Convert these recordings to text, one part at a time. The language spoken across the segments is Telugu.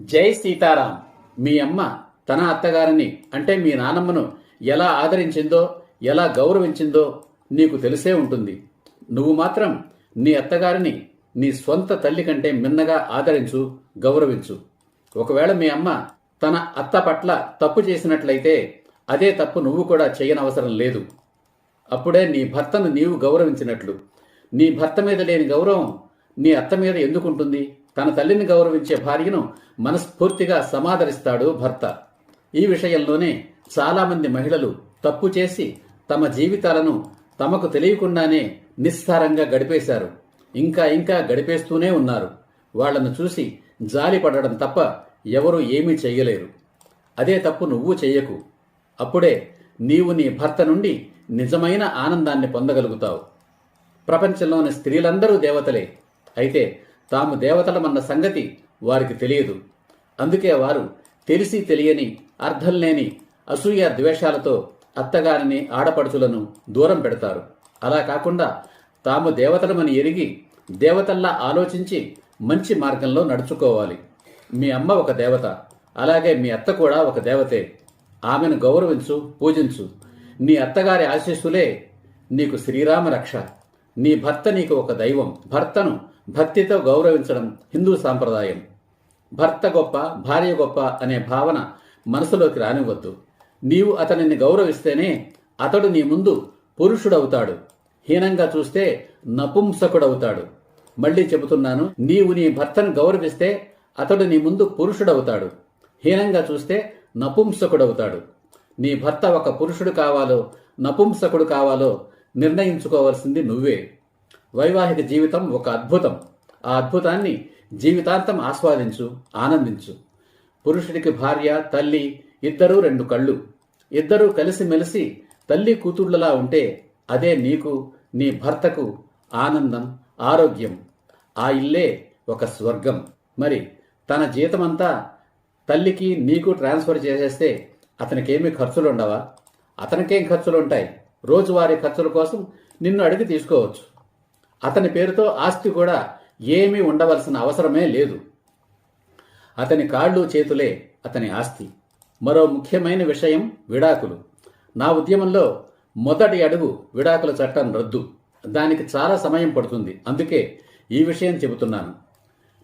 జై సీతారాం. మీ అమ్మ తన అత్తగారిని అంటే మీ నానమ్మను ఎలా ఆదరించిందో ఎలా గౌరవించిందో నీకు తెలిసే ఉంటుంది. నువ్వు మాత్రం నీ అత్తగారిని నీ స్వంత తల్లి కంటే మిన్నగా ఆదరించు గౌరవించు. ఒకవేళ మీ అమ్మ తన అత్త పట్ల తప్పు చేసినట్లయితే అదే తప్పు నువ్వు కూడా చేయనవసరం లేదు. అప్పుడే నీ భర్తను నీవు గౌరవించినట్లు. నీ భర్త మీద లేని గౌరవం నీ అత్త మీద ఎందుకుంటుంది? తన తల్లిని గౌరవించే భార్యను మనస్ఫూర్తిగా సమాదరిస్తాడు భర్త. ఈ విషయంలోనే చాలామంది మహిళలు తప్పు చేసి తమ జీవితాలను తమకు తెలియకుండానే నిస్సారంగా గడిపేశారు. ఇంకా ఇంకా గడిపేస్తూనే ఉన్నారు. వాళ్ళను చూసి జాలి పడడం తప్ప ఎవరూ ఏమీ చెయ్యలేరు. అదే తప్పు నువ్వు చెయ్యకు. అప్పుడే నీవు నీ భర్త నుండి నిజమైన ఆనందాన్ని పొందగలుగుతావు. ప్రపంచంలోని స్త్రీలందరూ దేవతలే. అయితే తాము దేవతలమన్న సంగతి వారికి తెలియదు. అందుకే వారు తెలిసి తెలియని అర్థం లేని అసూయ ద్వేషాలతో అత్తగారిని ఆడపడుచులను దూరం పెడతారు. అలా కాకుండా తాము దేవతలమని ఎరిగి దేవతల్లా ఆలోచించి మంచి మార్గంలో నడుచుకోవాలి. మీ అమ్మ ఒక దేవత అలాగే మీ అత్త కూడా ఒక దేవతే. ఆమెను గౌరవించు పూజించు. నీ అత్తగారి ఆశీస్సులే నీకు శ్రీరామ రక్ష నీ భర్త నీకు ఒక దైవం. భర్తను భక్తితో గౌరవించడం హిందూ సాంప్రదాయం. భర్త గొప్ప భార్య గొప్ప అనే భావన మనసులోకి రానివ్వద్దు. నీవు అతనిని గౌరవిస్తేనే అతడు నీ ముందు పురుషుడవుతాడు. హీనంగా చూస్తే నపుంసకుడవుతాడు. మళ్ళీ చెబుతున్నాను నీవు నీ భర్తను గౌరవిస్తే అతడు నీ ముందు పురుషుడవుతాడు. హీనంగా చూస్తే నపుంసకుడవుతాడు. నీ భర్త ఒక పురుషుడు కావాలో నపుంసకుడు కావాలో నిర్ణయించుకోవాల్సింది నువ్వే. వైవాహిక జీవితం ఒక అద్భుతం. ఆ అద్భుతాన్ని జీవితాంతం ఆస్వాదించు ఆనందించు. పురుషుడికి భార్య తల్లి ఇద్దరూ రెండు కళ్ళు. ఇద్దరూ కలిసిమెలిసి తల్లి కూతుళ్ళలా ఉంటే అదే నీకు నీ భర్తకు ఆనందం ఆరోగ్యం. ఆ ఇల్లే ఒక స్వర్గం. మరి తన జీతమంతా తల్లికి నీకు ట్రాన్స్ఫర్ చేసేస్తే అతనికేమీ ఖర్చులుండవా? అతనికేం ఖర్చులుంటాయి? రోజువారీ ఖర్చుల కోసం నిన్ను అడిగి తీసుకోవచ్చు. అతని పేరుతో ఆస్తి కూడా ఏమీ ఉండవలసిన అవసరమే లేదు. అతని కాళ్ళు చేతులే అతని ఆస్తి. మరో ముఖ్యమైన విషయం విడాకులు. నా ఉద్యమంలో మొదటి అడుగు విడాకుల చట్టం రద్దు. దానికి చాలా సమయం పడుతుంది. అందుకే ఈ విషయం చెబుతున్నాను.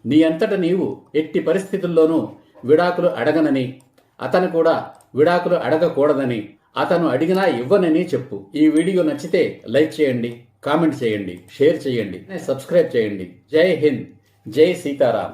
నీ అంతట నీవు ఎట్టి పరిస్థితుల్లోనూ విడాకులు అడగనని అతను కూడా విడాకులు అడగకూడదని అతను అడిగినా ఇవ్వనని చెప్పు. ఈ వీడియో నచ్చితే లైక్ చేయండి కామెంట్ చేయండి షేర్ చేయండి సబ్స్క్రైబ్ చేయండి. జై హింద్. జై సీతారాం.